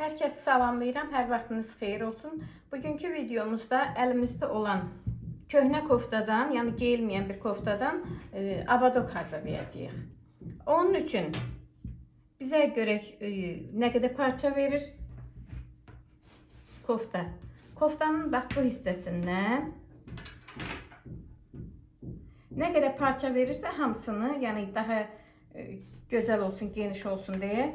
Hər kəsi salamlayıram. Hər vaxtınız xeyir olsun. Bugünkü videomuzda əlimizdə olan köhnə koftadan, yəni geyilməyən bir koftadan e, abadok hazırlayacağıq. Onun üçün bizə görək e, nə qədər parça verir kofta. Koftanın bax bu hissəsindən nə qədər parça verirsə hamısını, yəni daha e, gözəl olsun, geniş olsun deyə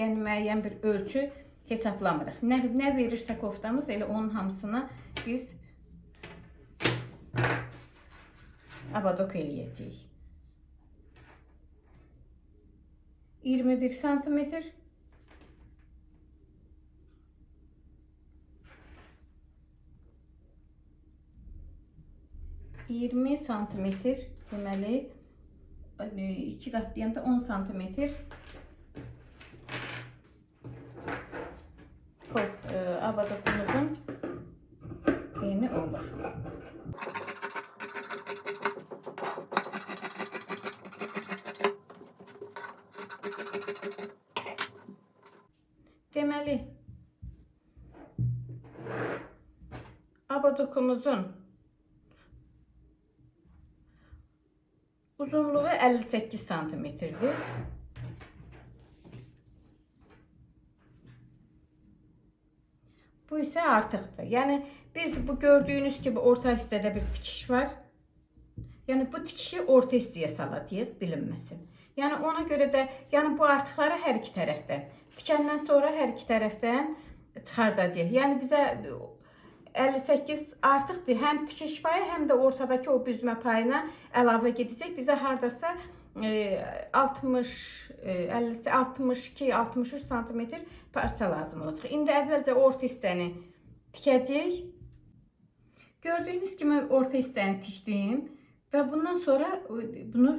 Yəni müəyyən bir ölçü hesablamırıq. Nə, nə verirsə koftamız elə onun hamısına biz abadok eləyəcəyik. 21 santimetr Yirmi santimetr deməli e, iki qatlayanda 10 santimetr kop, e, abadokumuzun eni olur. Deməli abadokumuzun uzunluğu 58 santimetrdir. Bu ise artıqdır. Yəni biz bu gördüyünüz gibi orta hissədə bir tikiş var. Yəni bu tikişi orta hissəyə salacağıq, bilinməsin. Yəni ona görə də yəni bu artıqları hər iki tərəfdən, tikəndən sonra hər iki tərəfdən çıxardacağıq. Yəni bizə 58 artıqdır. Həm tikiş payı, həm də ortadakı o büzmə payına əlavə gedəcək. Bizə hardasa e, 60 e, 50 62 63 santimetr parça lazım olacaq. İndi əvvəlcə orta hissəni tikəcəyik. Gördüyünüz kimi orta hissəni tikdim və bundan sonra e, bunu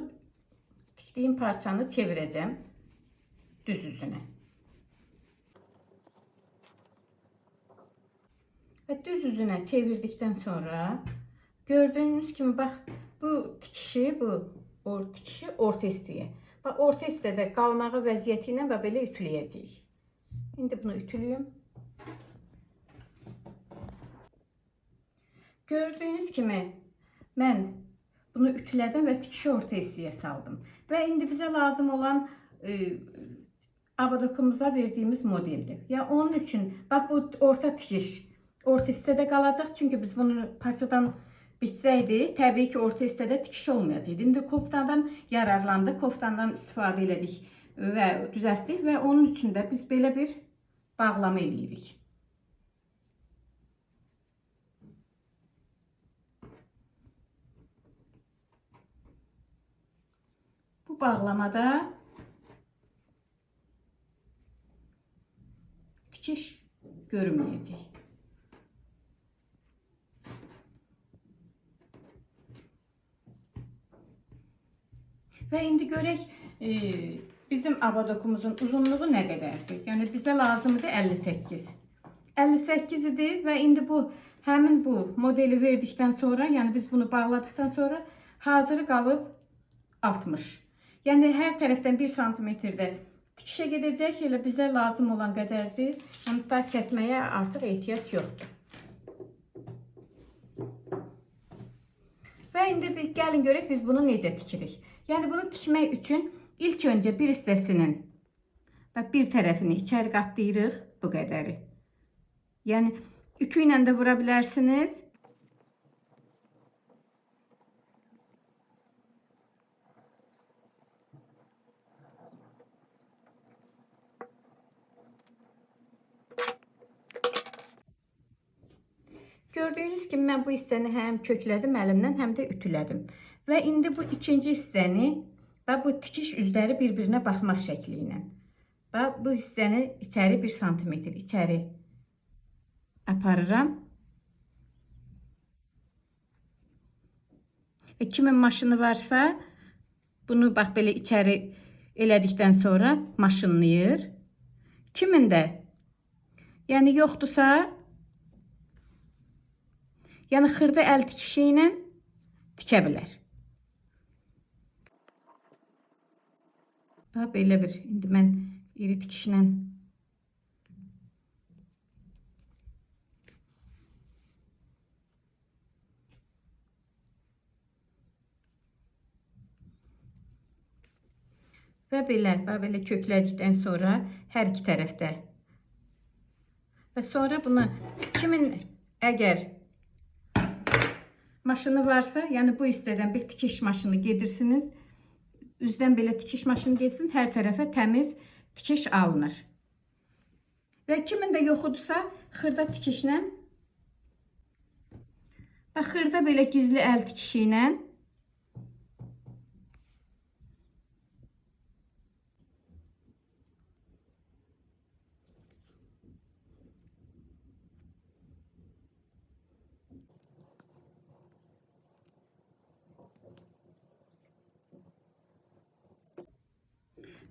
tikdiyim parçanı çevirəcəm düz üzünə. Və düz üzünə çevirdikdən sonra gördüyünüz kimi bax bu tikişi bu or tikişi orta hissəyə. Bax orta hissədə qalmağı vəziyyəti ilə və belə bunu ütülüyüm. Gördüyünüz kimi mən bunu ütülədim və tikişi orta saldım. Və indi bizə lazım olan e, abadokumuza verdiğimiz modeldir. Ya onun üçün bax bu orta tikiş orta hissədə qalacaq. Çünki biz bunu parçadan bitsəydi, təbii ki, orta hissədə tikiş olmayacaqdı. İndi koftadan yararlandıq, koftandan istifadə elədik və düzəltdik və onun üçün də biz belə bir bağlama eləyirik. Bu bağlamada tikiş görünməyəcək. Ve indi görək e, bizim abadokumuzun uzunluğu nə qədərdir? Yəni bizə lazımdır 58. 58 idi və indi bu həmin bu modeli verdikdən sonra, yəni biz bunu bağladıktan sonra hazırı qalıb 60. Yəni hər tərəfdən 1 santimetrdə tikişə gedəcək. Elə bizə lazım olan qədərdir. Hətta kəsməyə artıq ehtiyac yoxdur. Və indi bir gəlin biz bunu necə tikirik. Yani bunu tikmək üçün ilk öncə bir hissəsinin və bir tərəfini içəri qatlayırıq bu qədəri. Yəni ütü ilə də vura bilərsiniz. Gördüyünüz kimi mən bu hissəni həm köklədim əlimdən, həm də ütülədim. Və indi bu ikinci hissəni və bu tikiş üzləri bir-birinə baxmaq şəkli ilə. Və bu hissəni içəri 1 sm içəri aparıram. E, kimin maşını varsa bunu bax belə içəri elədikdən sonra maşınlayır. Kimin də yəni yoxdursa Yəni xırda əl tikişi ilə tikə bilər. Bax belə bir. İndi mən iri tikişlə Və belə, və belə köklədikdən sonra hər iki tərəfdə. Və sonra bunu kimin əgər maşını varsa, yəni bu hissədən bir tikiş maşını gedirsiniz. Üzdən belə tikiş maşını getsin, hər tərəfə təmiz tikiş alınır. Və kimin də yoxudursa, xırda tikişlə və xırda belə gizli əl tikişi ilə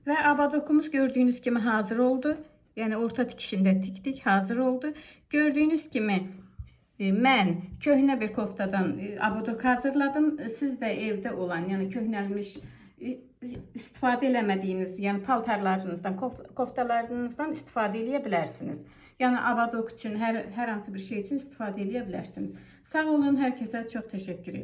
Ve abadokumuz gördüğünüz gibi hazır oldu. Yani orta dikişinde tiktik hazır oldu. Gördüğünüz gibi e, mən köhnə bir koftadan e, abadok hazırladım. E, Siz de evde olan, yəni köhnəlmiş istifadə eləmədiyiniz, yəni paltarlarınızdan, kof- koftalarınızdan istifadə eləyə bilərsiniz. Yəni abadok üçün hər hər hansı bir şey üçün istifadə eləyə bilərsiniz. Sağ olun, hər kəsə çox təşəkkür.